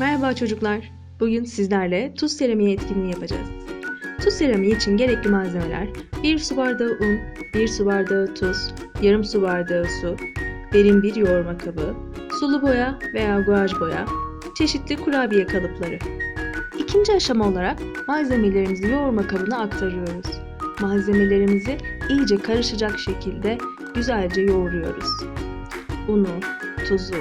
Merhaba çocuklar. Bugün sizlerle tuz seramiği etkinliği yapacağız. Tuz seramiği için gerekli malzemeler 1 su bardağı un, 1 su bardağı tuz, yarım su bardağı su, derin bir yoğurma kabı, sulu boya veya guaj boya, çeşitli kurabiye kalıpları. İkinci aşama olarak malzemelerimizi yoğurma kabına aktarıyoruz. Malzemelerimizi iyice karışacak şekilde güzelce yoğuruyoruz. Unu, tuzu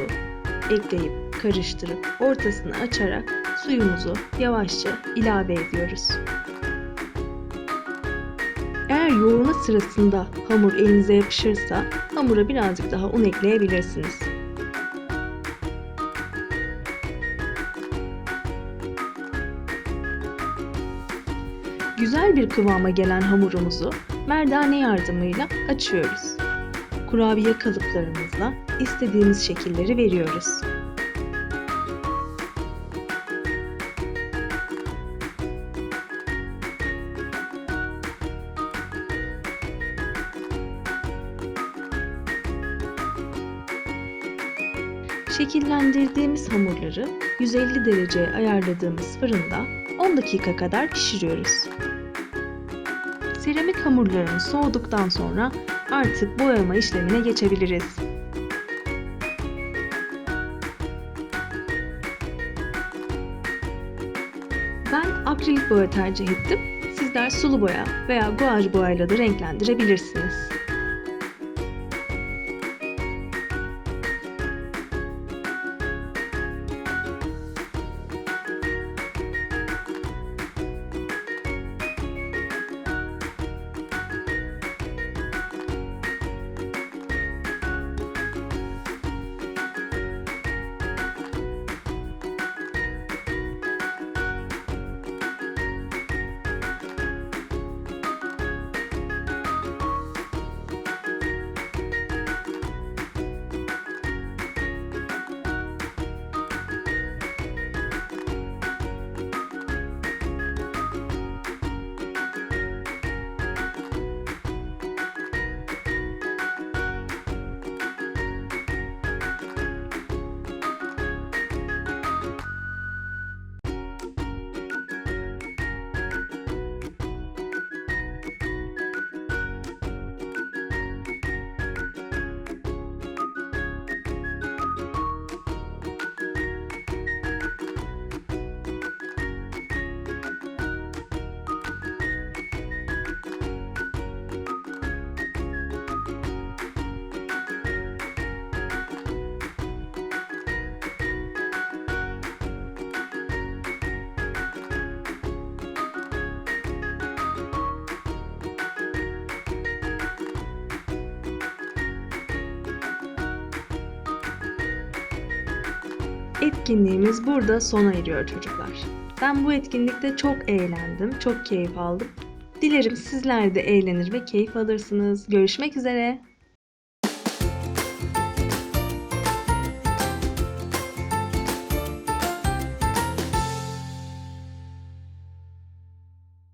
ekleyip karıştırıp ortasını açarak suyumuzu yavaşça ilave ediyoruz. Eğer yoğurma sırasında hamur elinize yapışırsa hamura birazcık daha un ekleyebilirsiniz. Güzel bir kıvama gelen hamurumuzu merdane yardımıyla açıyoruz. Kurabiye kalıplarımızla istediğimiz şekilleri veriyoruz. Şekillendirdiğimiz hamurları 150 dereceye ayarladığımız fırında 10 dakika kadar pişiriyoruz. Seramik hamurlarımız soğuduktan sonra artık boyama işlemine geçebiliriz. Ben akrilik boya tercih ettim. Sizler sulu boya veya guaj boyayla da renklendirebilirsiniz. Etkinliğimiz burada sona eriyor çocuklar. Ben bu etkinlikte çok eğlendim, çok keyif aldım. Dilerim sizler de eğlenir ve keyif alırsınız. Görüşmek üzere.